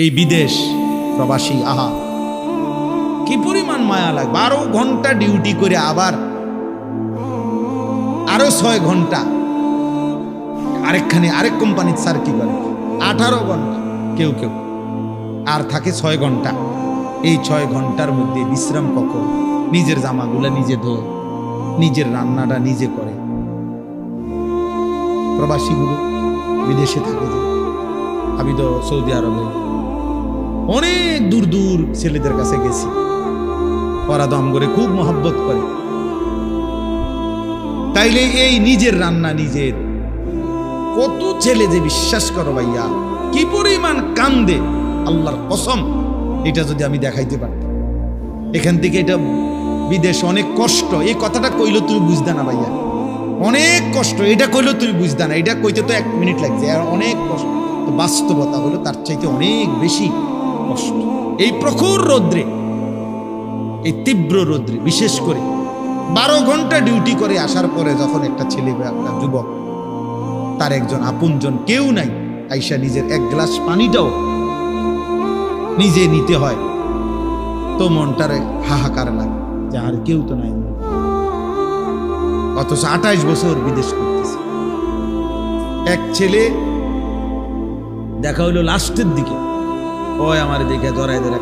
এই বিদেশ প্রবাসী, আহা, কি পরিমাণ মায়া লাগে বারো ঘণ্টা ডিউটি করে আবার, আরও ছয় ঘণ্টা। আরেকখানে, আরেক কোম্পানির স্যার কি করে? আঠারো ঘণ্টা, কেউ কেউ। আর থাকে ছয় ঘণ্টা। এই ছয় ঘণ্টার মধ্যে বিশ্রাম কখন নিজের জামাগুলা নিজে ধোয়, নিজের রান্নাটা নিজে করে। প্রবাসীগুলো বিদেশে থাকে যে, আমি তো সৌদি আরবে অনেক দূর দূর ছেলেদের কাছে গেছি। ওরা দম করে খুব মহব্বত করে। তাইলে এই নিজের রান্না নিজের। কত ছেলে যে বিশ্বাস করো ভাইয়া, কি পরিমাণ কান্দে, আল্লাহর কসম, এটা যদি আমি দেখাইতে পারতাম। এখান থেকে এটা বিদেশ অনেক কষ্ট, এই কথাটা কইলো তুমি বুঝতে না ভাইয়া। অনেক কষ্ট, এটা কইলো তুমি বুঝতে না, এটা কইতে তো এক মিনিট লাগছে, আর অনেক কষ্ট বাস্তবতা হলো তার চাইতে অনেক বেশি। কষ্ট। এই প্রখর রৌদ্রে, এই তীব্র রৌদ্রে, বিশেষ করে বারো ঘণ্টা ডিউটি করে আসার পরে যখন একটা ছেলে একটা যুবক, তার একজন আপনজন কেউ নাই, আইসা নিজের এক গ্লাস পানিটাও নিজে নিতে হয়। তো মনটারে হাহাকার লাগে যে আর কেউ তো নাই। অথচ আঠাইশ বছর বিদেশ করতেছে। এক ছেলে দেখা হইল লাস্টের দিকে। ওই আমার জড়াই ধরে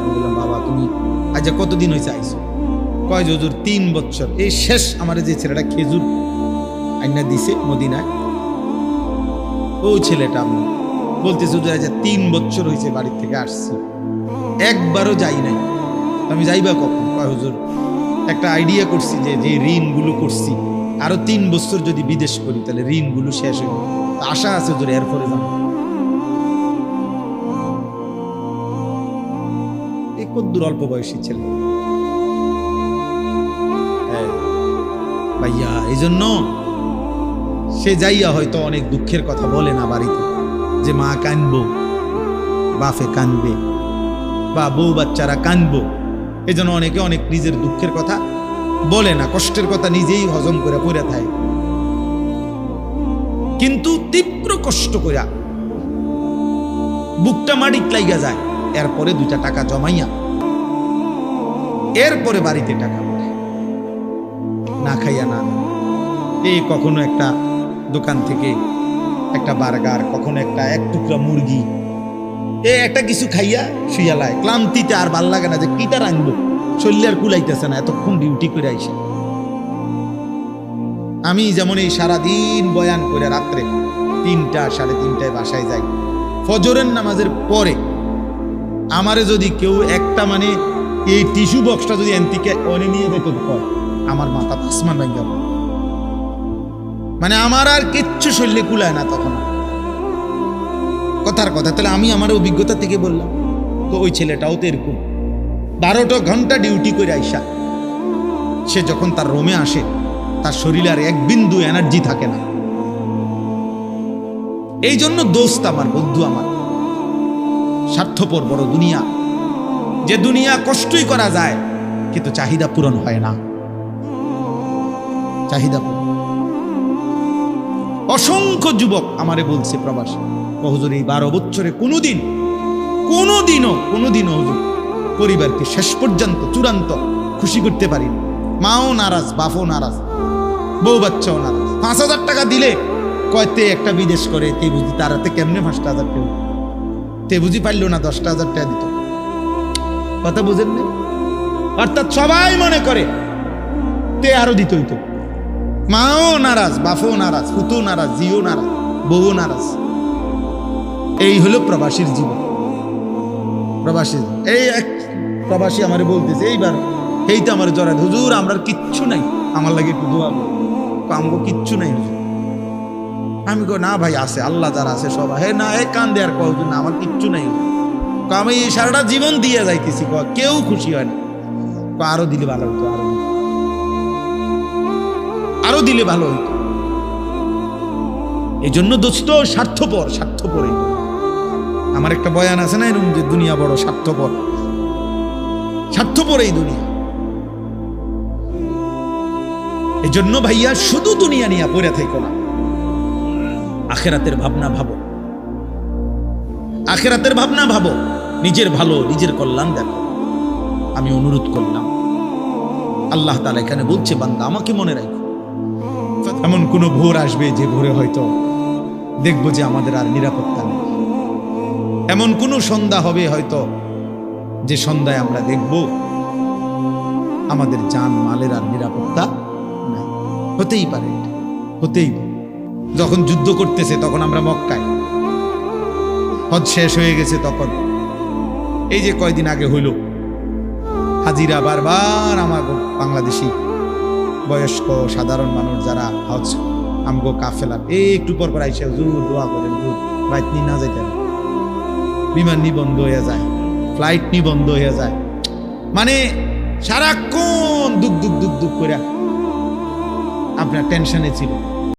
আমি বললাম, বাবা, তুমি আজ কতদিন হয়েছে আইসো কয় তিন বছর। এই শেষ আমার যে ছেলেটা খেজুর আইনা দিছে মদিনায় ছেলেটা আমি বলতেছে যে আজ তিন বছর হয়েছে বাড়ির থেকে আসছি। একবারও যাই নাই। আমি যাইবা কখন? কয়, হুজুর, একটা আইডিয়া করছি যে যে ঋণগুলো করছি, আরও তিন বছর যদি বিদেশ করি, তাহলে ঋণগুলো শেষ হয়ে আশা আছে, হুজুর, এরপরে যাব। এই কদ্দুর অল্প বয়সী ছেলে। ভাইয়া এই জন্য সে যাইয়া হয়তো অনেক দুঃখের কথা বলে না বাড়িতে, যে মা কানবো বাফে কানবে, বা বউ বাচ্চারা কানবো এই জন্য অনেকে অনেক নিজের দুঃখের কথা বলে না, কষ্টের কথা নিজেই হজম করে পড়ে থাকে কিন্তু তীব্র কষ্ট কইরা বুকটা মাটিত লাইগা যায় এরপরে দুইটা টাকা জমাইয়া এরপরে বাড়িতে টাকা। না খাইয়া না। এই কখনো একটা দোকান থেকে একটা বার্গার, কখনো একটা এক টুকরা মুরগি। এ একটা কিছু খাইয়া শুইয়া লায়। ক্লান্তিতে আর ভালো লাগে না যে কিটা রাখব শরীর আর কুলাইতেছে না, এতক্ষণ ডিউটি করে আইসে। আমি যেমন এই সারাদিন বয়ান করে রাত্রে তিনটা, সাড়ে তিনটায় বাসায় যাই। ফজরের নামাজের পরে আমারে যদি কেউ একটা মানে এই টিস্যু বক্সটা যদি এনতিকে অনে নিয়ে যেত আমার মাথা আসমান ভাঙ্গা। মানে আমার আর কিচ্ছু শরীরে কুলায় না তখন। কথার কথা, তাহলে আমি আমার অভিজ্ঞতা থেকে বললাম, তো ওই ছেলেটাও তো এরকম। বারোটা ঘণ্টা ডিউটি করে আইসা, সে যখন তার রোমে আসে, তার শরীরে আর এক বিন্দু এনার্জি থাকে না। এই জন্য দোস্ত আমার, বন্ধু আমার। স্বার্থপর বড় দুনিয়া। যে দুনিয়া কষ্টই করা যায়, কিন্তু চাহিদা পূরণ হয় না। চাহিদা অসংখ্য যুবক আমারে বলছে প্রবাসী হুজুর, এই বারো বছরে কোনোদিন, কোনোদিনও কোনোদিনও হুজুর, পরিবারকে শেষ পর্যন্ত, চূড়ান্ত খুশি করতে পারিনি মাও নারাজ, বাপও নারাজ, বউ বাচ্চাও নারাজ। পাঁচ হাজার টাকা দিলে কয়তে একটা বিদেশ করে, তে বুঝি তার হাতে কেমনে পাঁচটা হাজার টাকা? তে বুঝি পারল না দশটা হাজার টাকা দিত। কথা বুঝেন না? অর্থাৎ সবাই মনে করে তে আরও দিত হইতো মাও নারাজ, বাপও নারাজ পুতো নারাজ জিও নারাজ বউ নারাজ। এই হলো প্রবাসীর জীবন। প্রবাসী, এই এক প্রবাসী আমারে বলতেছে, এইবার এই তো আমার জড়াত হুজুর, আমরা কিচ্ছু নাই। আমার লাগে একটু দোয়া। আমগো কিচ্ছু নাই। হুজুর আমি কো না ভাই আছে আল্লাহ যারা আছে সবাই হে না এ কান দেয়ার কয় না আমার কিচ্ছু নাই। আমি এই সারাটা জীবন দিয়ে যাইতেছি। কয়, কেউ খুশি হয় না। আরও দিলে ভালো হতো আরও আরও দিলে ভালো হতো এই জন্য দোস্ত স্বার্থপর স্বার্থপর আমার একটা বয়ান আছে না এরকম যে দুনিয়া বড় স্বার্থপর। স্বার্থপর এই দুনিয়া। এই জন্য ভাইয়া শুধু দুনিয়া নিয়ে পড়ে থেকো না। আখেরাতের ভাবনা ভাবো। আখেরাতের ভাবনা ভাবো। নিজের ভালো, নিজের কল্যাণ দেখো। আমি অনুরোধ করলাম। আল্লাহ তালা এখানে বলছে, বান্দা, আমাকে মনে রাখো। এমন কোনো ভোর আসবে যে ভোরে হয়তো দেখব যে আমাদের আর নিরাপত্তা নেই। এমন কোনো সন্ধ্যা হবে হয়তো যে সন্ধ্যায় আমরা দেখব আমাদের জান মালের আর নিরাপত্তা নাই। হতেই পারে হতেই পারে। যখন যুদ্ধ করতেছে, তখন আমরা মক্কায়। হজ শেষ হয়ে গেছে তখন। এই যে কয়দিন আগে হইল, হাজিরা বারবার আমার বাংলাদেশি বয়স্ক সাধারণ মানুষ যারা হজ, আমগো কাফেলা এই একটু পর পর আইসা জোর দোয়া করেন জোর ফ্লাইট নিয়ে না যাইতেন বিমান নি বন্ধ হয়ে যায়, ফ্লাইট নি বন্ধ হয়ে যায়। মানে সারাক্ষণ দুক দুক দুক দুক করে আপনার টেনশনে ছিল।